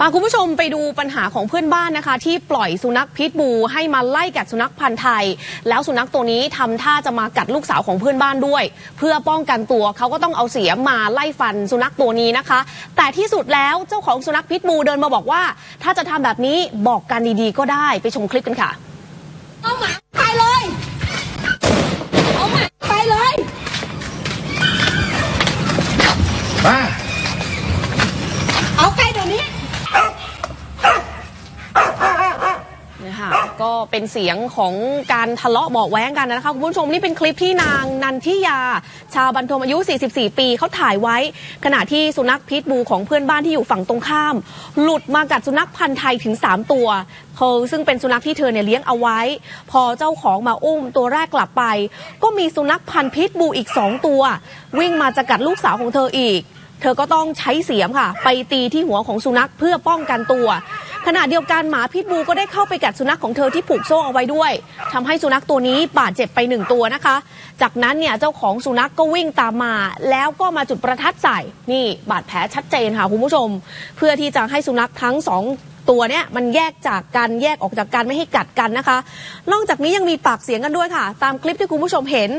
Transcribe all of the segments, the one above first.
พาคุณผู้ชมไปดูปัญหาของเพื่อนบ้านนะคะ ที่ปล่อยสุนัขพิษบูให้มาไล่กัดสุนัขพันธ์ไทย แล้วสุนัขตัวนี้ทำท่าจะมากัดลูกสาวของเพื่อนบ้านด้วย เพื่อป้องกันตัวเขาก็ต้องเอาเสียมมาไล่ฟันสุนัขตัวนี้นะคะ แต่ที่สุดแล้วเจ้าของสุนัขพิษบูเดินมาบอกว่า ถ้าจะทำแบบนี้บอกกันดีๆก็ได้ไปชมคลิปกันค่ะ ก็เป็นเสียงของการทะเลาะเบาะแว้งกันนะคะคุณผู้ชมนี่เป็นคลิปที่นางนันทิยา ชาวบรรทมอายุ 44 ปีเขาถ่ายไว้ ขณะที่สุนัขพิษบูของเพื่อนบ้านที่อยู่ฝั่งตรงข้าม หลุดมากัดสุนัขพันธ์ไทยถึง 3 ตัวเธอซึ่งเป็นสุนัขที่เธอเนี่ยเลี้ยงเอาไว้ พอเจ้าของมาอุ้มตัวแรกกลับไป ก็มีสุนัขพันธุ์พิษบูอีก 2 ตัว วิ่งมาจะกัดลูกสาวของเธออีก เธอก็ต้องใช้เสียมค่ะ ไปตีที่หัวของสุนัขเพื่อป้องกันตัว ขณะเดียวกันหมาพิษบูก็ได้เข้าไปกัดสุนัขของเธอที่ผูกโซ่เอาไว้ด้วยทำให้สุนัขตัวนี้บาดเจ็บไปหนึ่งตัวนะคะ จากนั้นเนี่ยเจ้าของสุนัขก็วิ่งตามมา แล้วก็มาจุดประทัดใส่นี่บาดแผลชัดเจนค่ะคุณผู้ชม เพื่อที่จะให้สุนัขทั้งสอง ตัวเนี่ยมันแยกจากกันแยกออกจากกันไม่ให้กัดกันนะคะ นอกจากนี้ยังมีปากเสียงกันด้วยค่ะ ตามคลิปที่คุณผู้ชมเห็น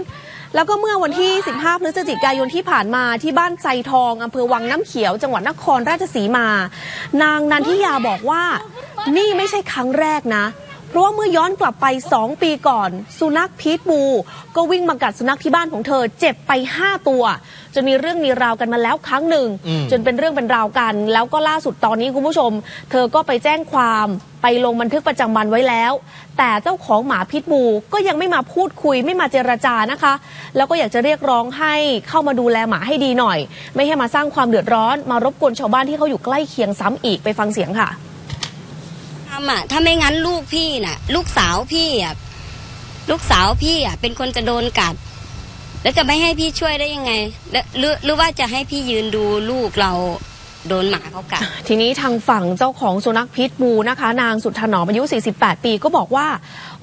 แล้วก็เมื่อวันที่ 15 พฤศจิกายนที่ผ่านมาที่บ้านไซทองอำเภอวังน้ำเขียว จังหวัดนครราชสีมา นางนันทิยาบอกว่านี่ไม่ใช่ครั้งแรกนะ เพราะว่าเมื่อย้อนกลับไป 2 ปีก่อน สุนัขพีทบู ก็วิ่งมากัดสุนัขที่บ้านของเธอเจ็บไป 5 ตัว จนมีเรื่องมีราวกันมาแล้วครั้งหนึ่งอืมจนเป็นเรื่องเป็นราวกัน แล้วก็ล่าสุดตอนนี้คุณผู้ชม เธอก็ไปแจ้งความไปลงบันทึกประจำวันไว้แล้ว แต่เจ้าของหมาพิษบูก็ยังไม่มาพูดคุยไม่มาเจรจานะคะ แล้วก็อยากจะเรียกร้องให้เข้ามาดูแลหมาให้ดีหน่อย ไม่ให้มาสร้างความเดือดร้อนมารบกวนชาวบ้านที่เขาอยู่ใกล้เคียงซ้ำอีกไปฟังเสียงค่ะ ทำอะ ถ้าไม่งั้นลูกพี่น่ะ ลูกสาวพี่อะลูกสาวพี่อะ เป็นคนจะโดนกัด แล้วจะไม่ให้พี่ช่วยได้ยังไงแล้วหรือหรือว่าจะให้พี่ยืนดูลูกเรา โดนหมาเขากัด ทีนี้ทางฝั่งเจ้าของสุนัขพิษบูนะคะ นางสุดถนอมอายุ 48 ปีก็บอกว่า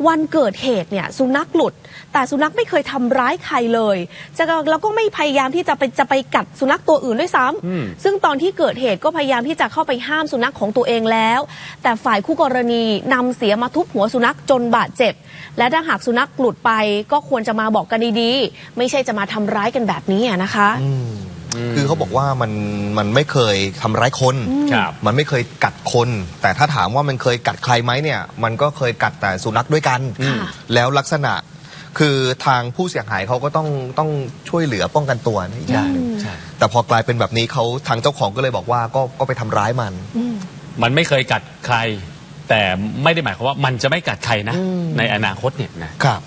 วันเกิดเหตุเนี่ยสุนัขหลุด แต่สุนัขไม่เคยทำร้ายใครเลยจะแล้วก็ไม่พยายามที่จะไปจะไปกัดสุนัขตัวอื่นด้วยซ้ำซึ่งตอนที่เกิดเหตุก็พยายามที่จะเข้าไปห้ามสุนัขของตัวเองแล้ว แต่ฝ่ายคู่กรณีนำเสียมาทุบหัวสุนัขจนบาดเจ็บ และถ้าหากสุนัขหลุดไปก็ควรจะมาบอกกันดีๆ ไม่ใช่จะมาทำร้ายกันแบบนี้อะนะคะ คือเขาบอกว่ามันมันไม่เคยทำร้ายคน ครับมันไม่เคยกัดคน แต่ถ้าถามว่ามันเคยกัดใครไหมเนี่ย มันก็เคยกัดแต่สุนัขด้วยกันค่ะแล้วลักษณะคือทางผู้เสียหายเขาก็ต้องต้องช่วยเหลือป้องกันตัวนะอีกอย่างหนึ่งใช่ แต่พอกลายเป็นแบบนี้เขาทางเจ้าของก็เลยบอกว่าก็ก็ไปทำร้ายมัน มันไม่เคยกัดใคร แต่ไม่ได้หมายความว่ามันจะไม่กัดใครนะ ในอนาคตเนี่ยนะ ครับ